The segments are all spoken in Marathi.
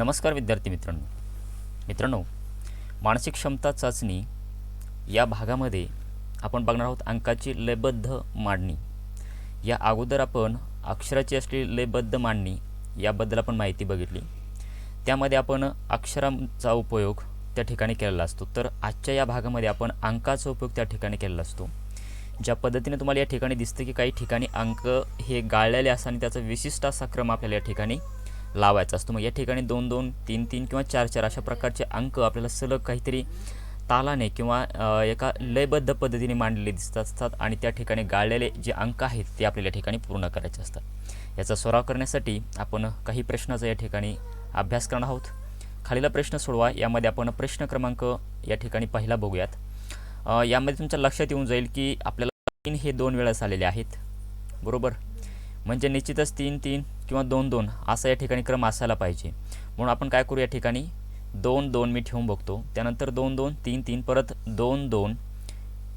नमस्कार विद्यार्थी मित्रांनो. मित्रांनो मानसिक क्षमता चाचणी या भागामध्ये आपण बघणार आहोत अंकाची लयबद्ध मांडणी. या अगोदर आपण अक्षराची असलेली लयबद्ध मांडणी याबद्दल आपण माहिती बघितली. त्यामध्ये आपण अक्षरांचा उपयोग त्या ठिकाणी केलेला असतो. तर आजच्या या भागामध्ये आपण अंकाचा उपयोग त्या ठिकाणी केलेला असतो. ज्या पद्धतीने तुम्हाला या ठिकाणी दिसतं की काही ठिकाणी अंक हे गाळलेले असतात आणि त्याचा विशिष्ट असा क्रम आपल्याला या ठिकाणी लावायचा. असतो मग या ठिकाणी दोन दोन तीन तीन किंवा चार चार अशा प्रकारचे अंक आपल्याला सलग काहीतरी तालाने किंवा एका लयबद्ध पद्धतीने मांडलेले दिसत असतात आणि त्या ठिकाणी गाळलेले जे अंक आहेत ते आपल्याला या ठिकाणी पूर्ण करायचे असतात. याचा सराव करण्यासाठी आपण काही प्रश्नाचा या ठिकाणी अभ्यास करणार आहोत. खालीला प्रश्न सोडवा. यामध्ये आपण प्रश्न क्रमांक या ठिकाणी पहिला बघूयात. यामध्ये तुमच्या लक्षात येऊन जाईल की आपल्याला तीन हे दोन वेळा आलेले आहेत. बरोबर? म्हणजे निश्चितच तीन तीन किंवा दोन दोन असा या ठिकाणी क्रम असायला पाहिजे. म्हणून आपण काय करू या ठिकाणी? दोन दोन मी ठेवून बघतो. त्यानंतर दोन दोन तीन तीन परत दोन दोन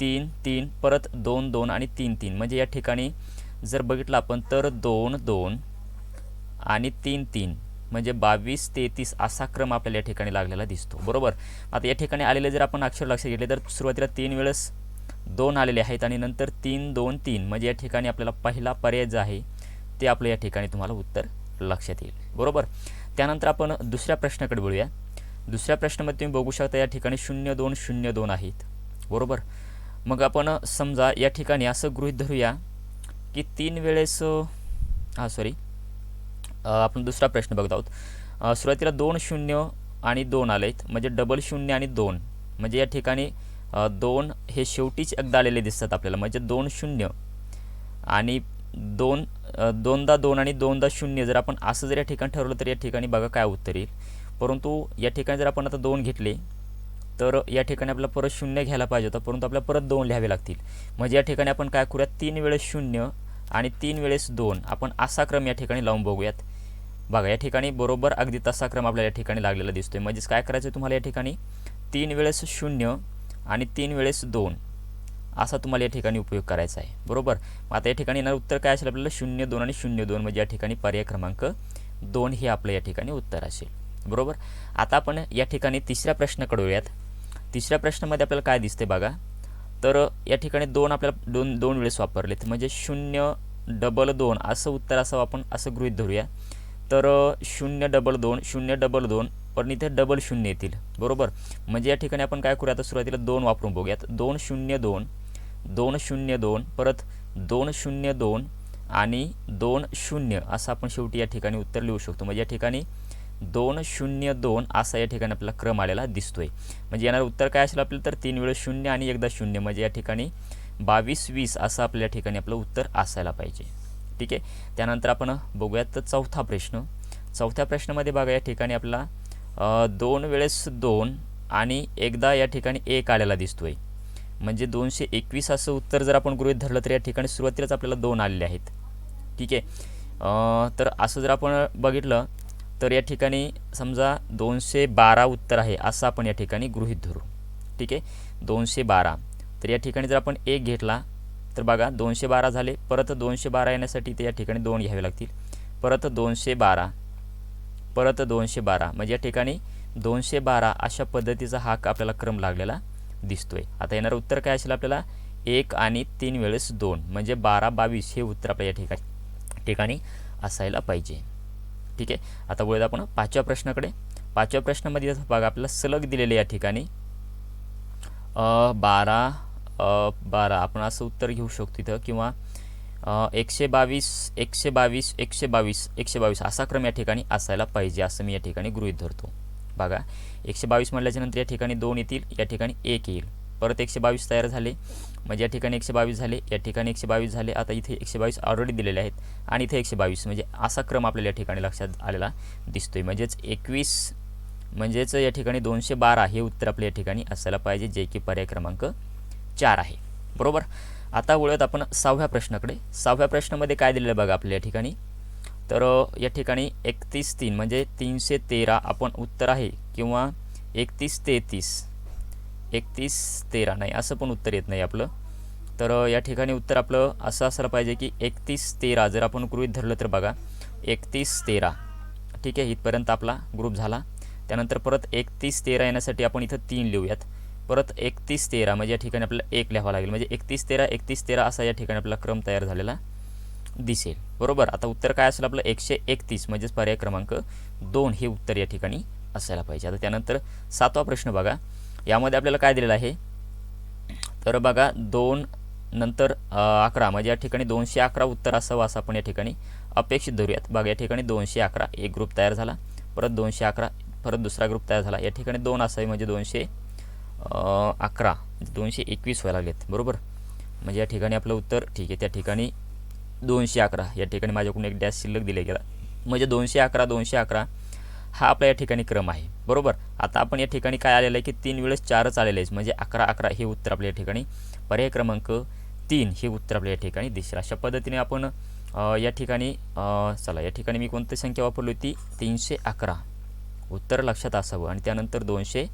तीन तीन परत दोन दोन आणि तीन तीन. म्हणजे या ठिकाणी जर बघितलं आपण तर दोन दोन आणि तीन तीन. म्हणजे बावीस तेहतीस असा क्रम आपल्याला या ठिकाणी लागलेला दिसतो. बरोबर? आता या ठिकाणी आलेले जर आपण अक्षर लक्षात घेतले तर सुरुवातीला तीन वेळेस दोन आलेले आहेत आणि नंतर तीन दोन तीन. म्हणजे या ठिकाणी आपल्याला पहिला पर्याय जो आहे ते आपलं या ठिकाणी तुम्हाला उत्तर लक्षात येईल. बरोबर? त्यानंतर आपण दुसऱ्या प्रश्नाकडे बोलूया. दुसऱ्या प्रश्नामध्ये तुम्ही बघू शकता या ठिकाणी शून्य दोन शून्य दोन आहेत. बरोबर? मग आपण समजा या ठिकाणी असं गृहीत धरूया की तीन वेळेस हां सॉरी आपण दुसरा प्रश्न बघत आहोत. सुरुवातीला दोन शून्य आणि दोन आले आहेत म्हणजे डबल शून्य आणि दोन. म्हणजे या ठिकाणी दोन हे शेवटीच एकदा आलेले दिसतात आपल्याला. म्हणजे दोन शून्य. आणि दोन दोनदा दोन आणि दोनदा शून्य जर आपण असं जर या ठिकाणी ठरवलं तर या ठिकाणी बघा काय उत्तर येईल. परंतु या ठिकाणी जर आपण आता दोन घेतले तर या ठिकाणी आपल्याला परत शून्य घ्यायला पाहिजे होतं परंतु आपल्याला परत दोन लिहावे लागतील. म्हणजे या ठिकाणी आपण काय करूयात? तीन वेळेस शून्य आणि तीन वेळेस दोन. आपण असा क्रम या ठिकाणी लावून बघूयात. बघा या ठिकाणी बरोबर अगदी तसा क्रम आपल्याला या ठिकाणी लागलेला दिसतोय. म्हणजेच काय करायचं आहे तुम्हाला या ठिकाणी? तीन वेळेस शून्य आणि तीन वेळेस दोन. असा तुम्हाला या ठिकाणी उपयोग करायचा आहे. बरोबर? मग आता या ठिकाणी येणार उत्तर काय असेल आपल्याला? शून्य दोन आणि शून्य दोन म्हणजे या ठिकाणी पर्याय क्रमांक दोन हे आपलं या ठिकाणी उत्तर असेल. बरोबर? आता आपण या ठिकाणी तिसऱ्या प्रश्नाकडे येऊयात तिसऱ्या प्रश्नामध्ये आपल्याला काय दिसते बघा? तर या ठिकाणी दोन आपल्याला दोन दोन वेळेस वापरलेत. म्हणजे शून्य डबल दोन असं उत्तर असं आपण असं गृहित धरूया. तर शून्य डबल दोन शून्य डबल दोन पण इथे डबल शून्य येतील. बरोबर? म्हणजे या ठिकाणी आपण काय करूया? आता सुरुवातीला दोन वापरून बघूयात. दोन शून्य दोन दोन शून्य दोन परत दोन शून्य दोन आणि दोन शून्य असं आपण शेवटी या ठिकाणी उत्तर लिहू शकतो. म्हणजे या ठिकाणी दोन शून्य दोन असा या ठिकाणी आपला क्रम आलेला दिसतोय. म्हणजे येणारं उत्तर काय असेल आपल्याला तर तीन वेळेस शून्य आणि एकदा शून्य. म्हणजे या ठिकाणी बावीस वीस असं आपल्या ठिकाणी आपलं उत्तर असायला पाहिजे. ठीक आहे? त्यानंतर आपण बघूयात तर चौथा प्रश्न. चौथ्या प्रश्नामध्ये बघा या ठिकाणी आपला दोन वेळेस दोन आणि एकदा या ठिकाणी एक आलेला दिसतोय. म्हणजे दोनशे एकवीस असं उत्तर जर आपण गृहीत धरलं तर या ठिकाणी सुरुवातीलाच आपल्याला दोन आलेले आहेत. ठीक आहे? तर असं जर आपण बघितलं तर या ठिकाणी समजा दोनशे बारा उत्तर आहे असं आपण या ठिकाणी गृहीत धरू. ठीक आहे? दोनशे बारा. तर या ठिकाणी जर आपण एक घेतला तर बघा दोनशे बारा झाले. परत दोनशे बारा येण्यासाठी ते या ठिकाणी दोन घ्यावे लागतील. परत दोनशे बारा. परत दोनशे बारा. म्हणजे या ठिकाणी दोनशे बारा अशा पद्धतीचा हा आपल्याला क्रम लागलेला दिसतोय. आता येणारं उत्तर काय असेल आपल्याला? एक आणि तीन वेळेस दोन. म्हणजे बारा बावीस हे उत्तर आपल्या या ठिकाणी ठिकाणी असायला पाहिजे. ठीक आहे? आता बोलूया आपण पाचव्या प्रश्नाकडे. पाचव्या प्रश्नामध्ये जसं बघा आपल्याला सलग दिलेले या ठिकाणी बारा बारा. आपण असं उत्तर घेऊ शकतो इथं किंवा एकशे बावीस एकशे बावीस एकशे बावीस एकशे बावीस. असा क्रम या ठिकाणी असायला पाहिजे असं मी या ठिकाणी गृहीत धरतो. बघा एकशे बावीस म्हटल्याच्या नंतर या ठिकाणी दोन येतील या ठिकाणी एक येईल. परत एकशे बावीस तयार झाले म्हणजे या ठिकाणी एकशे बावीस झाले या ठिकाणी एकशे बावीस झाले आता इथे एकशे बावीस ऑलरेडी दिलेले आहेत आणि इथे एकशे बावीस म्हणजे असा क्रम आपल्याला या ठिकाणी लक्षात आलेला दिसतोय. म्हणजेच एकवीस म्हणजेच या ठिकाणी दोनशे बारा हे उत्तर आपल्या या ठिकाणी असायला पाहिजे जे की पर्याय क्रमांक चार आहे. बरोबर? आता वळूयात आपण सहाव्या प्रश्नाकडे. सहाव्या प्रश्नामध्ये काय दिलेलं आहे बघा आपल्या या ठिकाणी? तर या ठिकाणी एकतीस तीन म्हणजे तीनशे तेरा आपण उत्तर आहे किंवा एकतीस तेहतीस. एकतीस तेरा नाही असं पण उत्तर येत नाही आपलं. तर या ठिकाणी उत्तर आपलं असं असलं पाहिजे की एकतीस तेरा जर आपण गृहीत धरलं तर बघा एकतीस तेरा. ठीक आहे इथपर्यंत आपला ग्रुप झाला. त्यानंतर परत एकतीस तेरा येण्यासाठी आपण इथं तीन लिहूयात. परत एकतीस तेरा म्हणजे या ठिकाणी आपल्याला एक लिहावं लागेल. म्हणजे एकतीस तेरा एकतीस तेरा असा या ठिकाणी आपला क्रम तयार झालेला. दिसेल. बरोबर? आता उत्तर काय असेल आपलं? एकशे एकतीस म्हणजेच पर्याय क्रमांक दोन हे उत्तर या ठिकाणी असायला पाहिजे. आता त्यानंतर सातवा प्रश्न बघा. यामध्ये आपल्याला काय दिलेलं आहे? तर बघा दोन नंतर अकरा म्हणजे या ठिकाणी दोनशे अकरा उत्तर असावं असं आपण या ठिकाणी अपेक्षित धरूयात. बघा या ठिकाणी दोनशे अकरा एक ग्रुप तयार झाला. परत दोनशे अकरा परत दुसरा ग्रुप तयार झाला. या ठिकाणी दोन असावे म्हणजे दोनशे अकरा म्हणजे दोनशे एकवीस व्हायला लागलेत. बरोबर? म्हणजे या ठिकाणी आपलं उत्तर ठीक आहे. त्या ठिकाणी दोनशे अकरा या ठिकाणी माझ्याकडून एक डॅश शिल्लक दिले गेला. म्हणजे दोनशे अकरा दोनशे अकरा हा आपला या ठिकाणी क्रम आहे. बरोबर? आता आपण या ठिकाणी काय आलेलं आहे की तीन वेळेस चारच आलेले आहे म्हणजे अकरा अकरा हे उत्तर आपल्या या ठिकाणी. पर्याय क्रमांक तीन हे उत्तर आपल्या या ठिकाणी दिसेल. अशा पद्धतीने आपण या ठिकाणी चला या ठिकाणी मी कोणती संख्या वापरली होती? तीनशे अकरा. उत्तर लक्षात असावं. आणि त्यानंतर दोनशे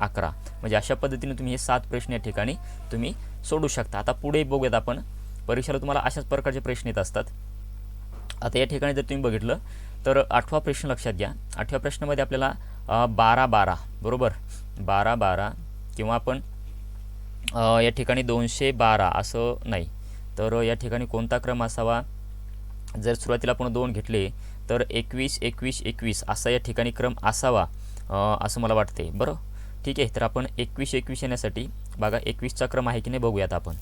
अकरा. म्हणजे अशा पद्धतीने तुम्ही हे सात प्रश्न या ठिकाणी तुम्ही सोडू शकता. आता पुढे बघूयात आपण परीक्षेला तुम्हाला अशाच प्रकारचे प्रश्न येत असतात. आता या ठिकाणी जर तुम्ही बघितलं तर आठवा प्रश्न लक्षात घ्या. आठव्या प्रश्नामध्ये आपल्याला बारा बारा बरोबर? बारा बारा किंवा आपण या ठिकाणी दोनशे बारा असं नाही. तर या ठिकाणी कोणता क्रम असावा? जर सुरुवातीला आपण दोन घेतले तर एकवीस एकवीस एकवीस असा या ठिकाणी क्रम असावा असं मला वाटते बरं? ठीक आहे तर आपण एकवीस एकवीस येण्यासाठी बघा एकवीसचा क्रम आहे की नाही बघूयात आपण.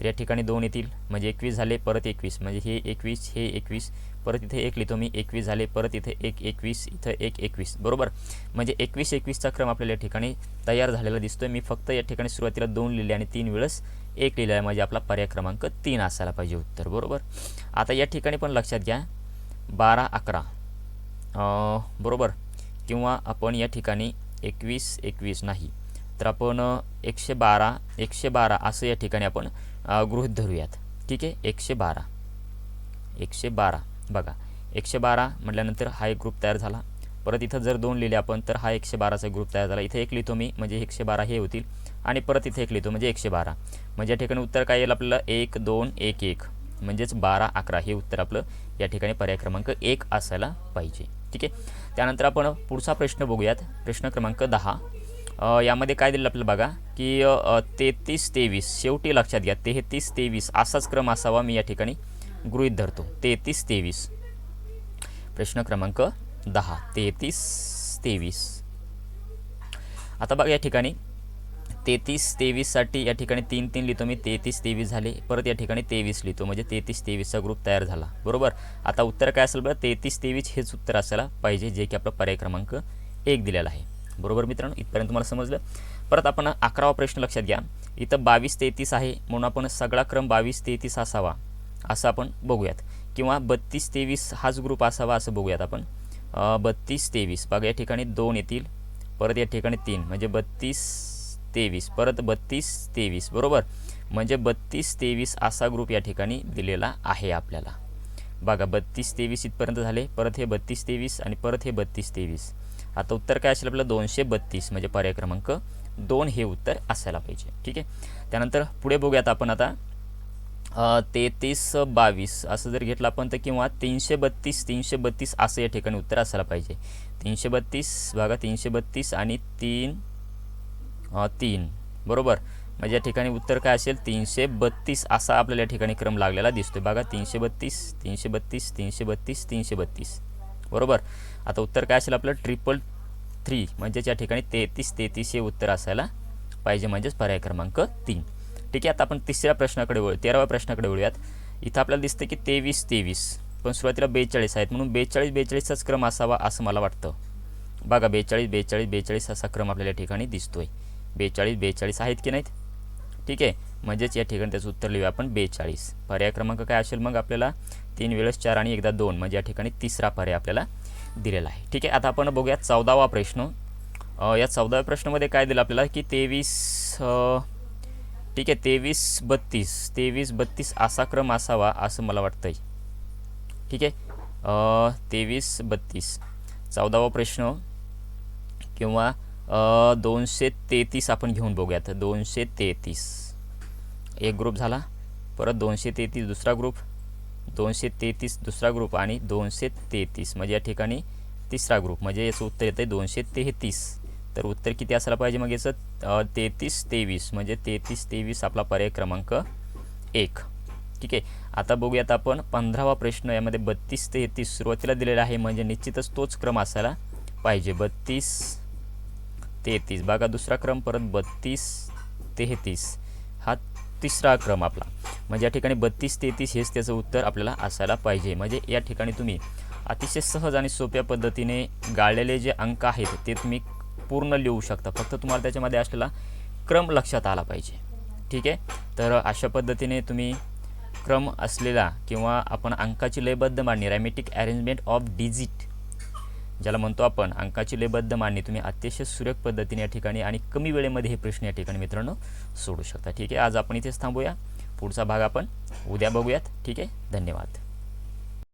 तर या ठिकाणी दोन येतील. म्हणजे एकवीस झाले परत एकवीस. म्हणजे हे एकवीस हे एकवीस. परत इथे एक लिहितो मी एकवीस झाले परत इथे एक एकवीस इथं एक एकवीस. बरोबर? म्हणजे एकवीस एकवीसचा क्रम आपल्याला या ठिकाणी तयार झालेला दिसतोय. मी फक्त या ठिकाणी सुरुवातीला दोन लिहिले आणि तीन वेळेस एक लिहिलं आहे. म्हणजे आपला पर्याय क्रमांक तीन असायला पाहिजे उत्तर. बरोबर? आता या ठिकाणी पण लक्षात घ्या. बारा अकरा. बरोबर? किंवा आपण या ठिकाणी एकवीस एकवीस नाही. तर आपण एकशे बारा एकशे बारा असं या ठिकाणी आपण गृहित धरूयात. ठीक आहे? एकशे बारा. एकशे बारा. बघा एकशे बारा म्हटल्यानंतर हा एक ग्रुप तयार झाला. परत इथं जर दोन लिहिले आपण तर हा एकशे बाराचा ग्रुप तयार झाला. इथे एक लिहितो मी म्हणजे एकशे बारा हे होतील. आणि परत इथे एक लिहितो म्हणजे एकशे बारा. म्हणजे या ठिकाणी उत्तर काय येईल आपल्याला? एक दोन एक एक. म्हणजेच बारा अकरा हे उत्तर आपलं या ठिकाणी पर्याय क्रमांक एक असायला पाहिजे. ठीक आहे? त्यानंतर आपण पुढचा प्रश्न बघूयात. प्रश्न क्रमांक दहा. यामध्ये काय दिलं आपल्याला बघा की तेहतीस तेवीस शेवटी लक्षात घ्या तेहतीस तेवीस असाच क्रम असावा मी या ठिकाणी गृहीत धरतो. तेहतीस तेवीस. प्रश्न क्रमांक दहा. तेहतीस तेवीस. आता बघा या ठिकाणी तेहतीस तेवीससाठी या ठिकाणी तीन तीन लिहितो मी तेहतीस तेवीस झाले परत या ठिकाणी तेवीस लिहितो म्हणजे तेहतीस तेवीसचा ग्रुप तयार झाला. बरोबर? आता उत्तर काय असेल बरं? तेहतीस तेवीस हेच उत्तर असायला पाहिजे जे की आपला पर्याय क्रमांक एक दिलेला आहे. बरोबर मित्रांनो? इथपर्यंत तुम्हाला समजलं. परत आपण अकरावा प्रश्न लक्षात घ्या. इथं बावीस तेहतीस आहे म्हणून आपण सगळा क्रम बावीस तेहतीस असावा. असं आपण बघूयात. किंवा बत्तीस तेवीस हाच ग्रुप असावा असं बघूयात आपण. बत्तीस तेवीस. बघा या ठिकाणी दोन येतील. परत या ठिकाणी तीन. म्हणजे बत्तीस तेवीस. परत बत्तीस तेवीस. बरोबर? म्हणजे बत्तीस तेवीस असा ग्रुप या ठिकाणी दिलेला आहे आपल्याला. बघा बत्तीस तेवीस इथपर्यंत झाले. परत हे बत्तीस तेवीस आणि परत हे बत्तीस तेवीस. आता उत्तर काय असेल आपलं? दोनशे बत्तीस म्हणजे पर्याय क्रमांक दोन हे उत्तर असायला पाहिजे. ठीक आहे? त्यानंतर पुढे बघूयात आपण आता तेहतीस बावीस असं जर घेतलं आपण तर किंवा तीनशे बत्तीस तीनशे बत्तीस असं या ठिकाणी उत्तर असायला पाहिजे. तीनशे बत्तीस बघा तीनशे बत्तीस आणि तीन तीन. बरोबर? म्हणजे या ठिकाणी उत्तर काय असेल? तीनशे बत्तीस असा आपल्याला या ठिकाणी क्रम लागलेला दिसतोय. बघा तीनशे बत्तीस तीनशे बत्तीस तीनशे बत्तीस तीनशे बत्तीस. बरोबर? आता उत्तर काय असेल आपलं? ट्रिपल थ्री म्हणजेच या ठिकाणी तेहतीस तेहतीस हे उत्तर असायला पाहिजे म्हणजेच पर्याय क्रमांक तीन. ठीक आहे आता आपण तिसऱ्या प्रश्नाकडे वळू तेराव्या प्रश्नाकडे वळूयात. इथं आपल्याला दिसतं की तेवीस तेवीस पण सुरुवातीला बेचाळीस आहेत म्हणून बेचाळीस बेचाळीसचाच क्रम असावा असं मला वाटतं. बघा बेचाळीस बेचाळीस बेचाळीस असा क्रम आपल्याला या ठिकाणी दिसतोय. बेचाळीस बेचाळीस आहेत की नाहीत? ठीक आहे म्हणजेच या ठिकाणी त्याचं उत्तर लिहूया आपण बेचाळीस. पर्याय क्रमांक काय असेल मग आपल्याला? तीन वेळेस चार आणि एकदा दोन म्हणजे या ठिकाणी तिसरा पर्याय आपल्याला दिलेला आहे. ठीक आहे आता आपण बघूया चौदावा प्रश्न. या चौदाव्या प्रश्नामध्ये काय दिलं आपल्याला की तेवीस ठीक आहे तेवीस बत्तीस तेवीस बत्तीस असा क्रम असावा असं मला वाटतंय. ठीक आहे तेवीस बत्तीस. चौदावा प्रश्न किंवा दोनशे तेहतीस आपण घेऊन बघूयात. दोनशे तेहतीस. एक ग्रुप झाला. परत दोनशे तेहतीस दुसरा ग्रुप दोनशे तेहतीस दुसरा ग्रुप आणि दोनशे तेहतीस. म्हणजे या ठिकाणी तिसरा ग्रुप म्हणजे याचं उत्तर येतं आहे दोनशे तेहतीस. तर उत्तर किती असायला पाहिजे मग याचं? तेहतीस तेवीस. म्हणजे तेहतीस तेवीस आपला पर्याय क्रमांक एक. ठीक आहे. आता बघूयात आपण पंधरावा प्रश्न. यामध्ये बत्तीस तेहतीस सुरुवातीला दिलेला आहे. म्हणजे निश्चितच तोच क्रम असायला पाहिजे. बत्तीस तेहतीस. बघा दुसरा क्रम. परत बत्तीस तेहतीस. हा तिसरा क्रम आपला. म्हणजे या ठिकाणी बत्तीस तेहतीस हेच त्याचं उत्तर आपल्याला असायला पाहिजे. म्हणजे या ठिकाणी तुम्ही अतिशय सहज आणि सोप्या पद्धतीने गाळलेले जे अंक आहेत ते तुम्ही पूर्ण लिहू शकता. फक्त तुम्हाला त्याच्यामध्ये असलेला क्रम लक्षात आला पाहिजे. ठीक आहे? तर अशा पद्धतीने तुम्ही क्रम असलेला किंवा आपण अंकाची लयबद्ध मांडणी रॅमेटिक अरेंजमेंट ऑफ डिजिट ज्याला म्हणतो आपण अंकाची लयबद्ध मांडणी. तुम्ही अतिशय सुरेख पद्धतीने या ठिकाणी आणि कमी वेळेमध्ये हे प्रश्न या ठिकाणी मित्रांनो सोडू शकता. ठीक आहे आज आपण इथेच थांबूया. पुढचा भाग आपण उद्या बघूयात. ठीक आहे धन्यवाद.